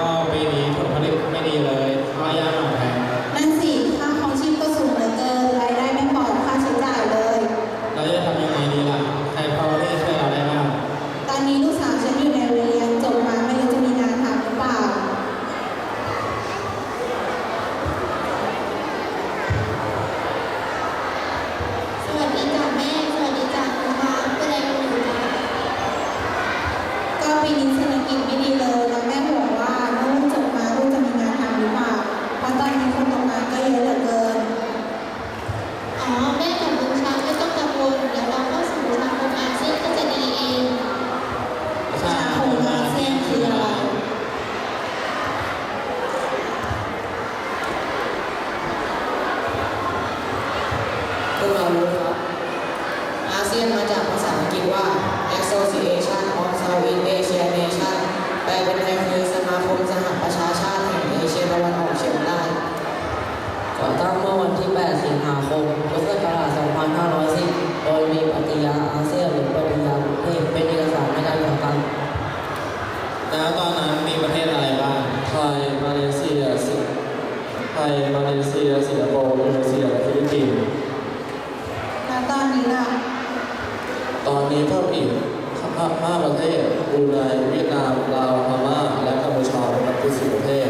ก็ไม่นี้ผลผลิตไม่ดีเลยข้าวยากหน่อยาเลเซียสิงคโปร์อินโเซียฟิลิปปินส์แล้วตอนนี้ล่ะตอนนี้เพิ่มอีกห้าประเทศบรูไนเวียดนามลาวพม่าและกัมพูชาเป็นที่สิบประเทศ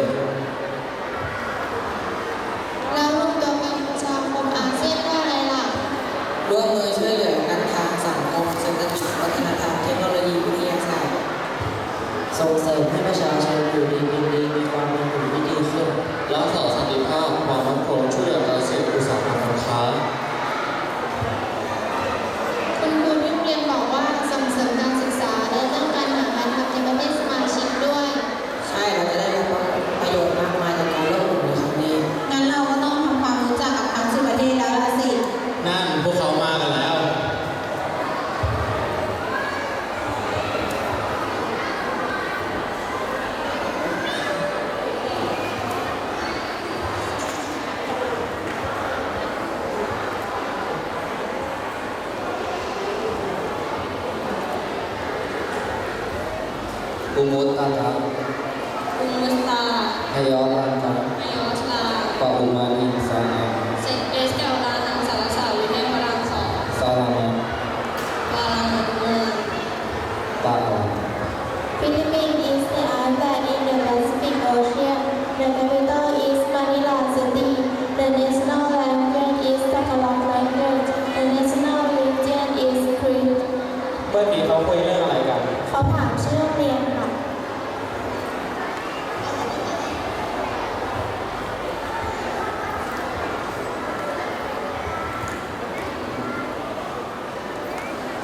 Kumusta ka? Kumusta? Ngayon?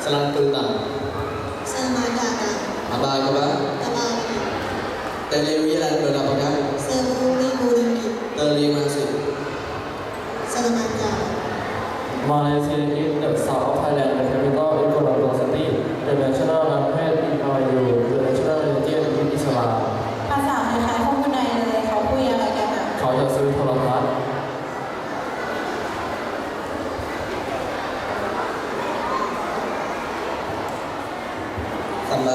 Selangkelang. Semangatang. Apa coba? Apa? Terlihat berapakah? Sepuluh ringgit. Terima kasih. Semangatang. Malaysia is the south of Thailand, the capital is Kuala Lumpur City. The national language is Melayu.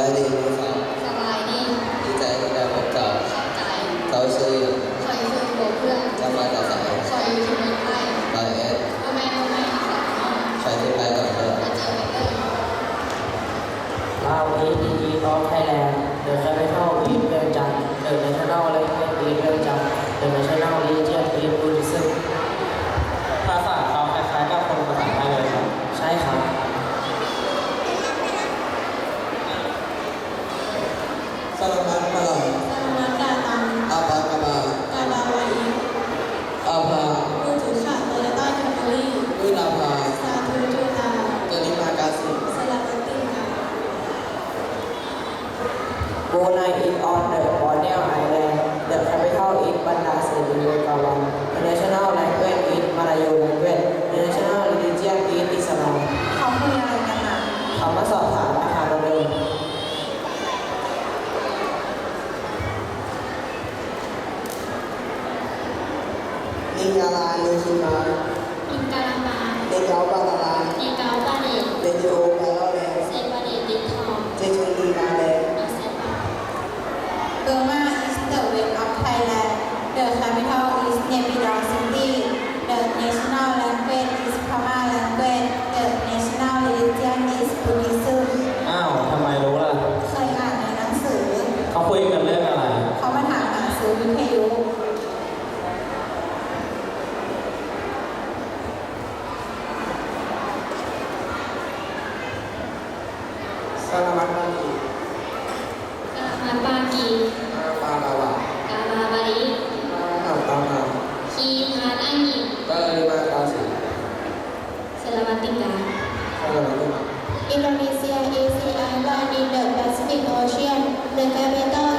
ายดีไหมครับสบายดีดีใจที่ได้พบกับเข้าใจเขาชื่อคอยซื้อโบเพื่อนจะมาจากไหนครยอยู่ที่เงไทยบายเอสทำไมทำมอีกสอห้อคอยที่ไปก่อนเอะมาเจอกันเลยเราเอทีจีออฟไทยแลนด์เดอะไปปิตอลอีทเวลจันเดิะเนชั่นแนลเลเวลอีทเวลจันเดินไปชั่นแนลลีเจียนอีทบูล deny it on the Borneo Island, the capital is Bandar Seri Begawan, the national language is Malayo language, the national religion is Islam. เขาคุยอะไรกันอะคำว่าสอบถามนะคะเราเดิมลิงกาลาเลชิมาอินกาลามาเลเกาปาตาลา อีกาวปานีเลเดโอปา Selamat pagi. Selamat pagi. Selamat tinggal. Indonesia is an island in the Pacific Ocean. The capital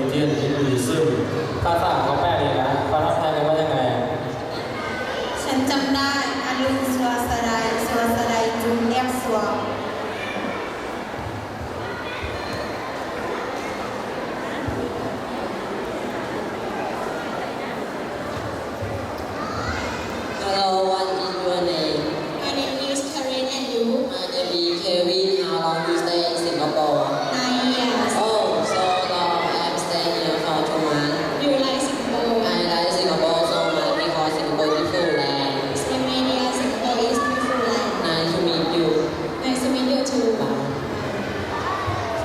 我今天的节是大大和麦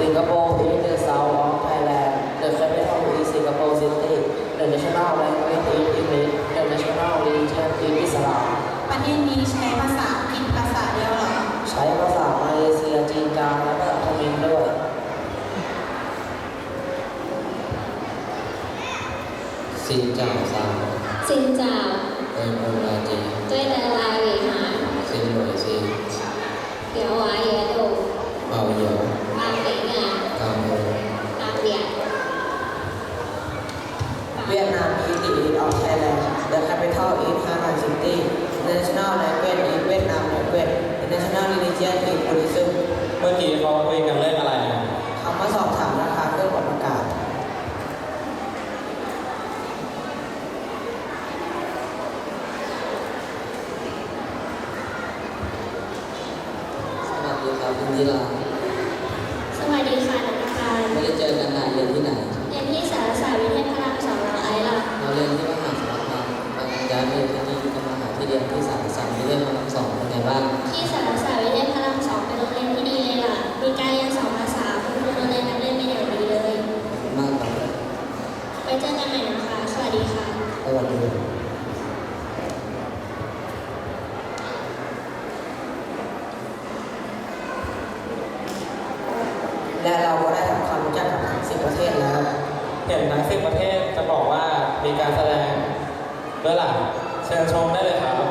Singapore is the south of Thailand the capital is Singapore City the national language is English the national religion is Islam ประเทศนี้ใช้ภาษาผิดภาษาเดียวเหรอ ใช้ภาษามาเลเซียจีนกลางและภาษาเขมรด้วย xin chào sao สินเจ้า tôi muốn là gì ด้วยดาราเหวหา xin lỗi xin เดี๋ยววาเยอะดู bao giờ the capital is Panay City. National language ในนนี้และเราก็ได้ทำความรู้จักกับทั้งสิบประเทศแล้วเห็นงทั้งสิบประเทศจะบอกว่ามีการแสดงเรื่อยหลักเชิญชมได้เลยครับ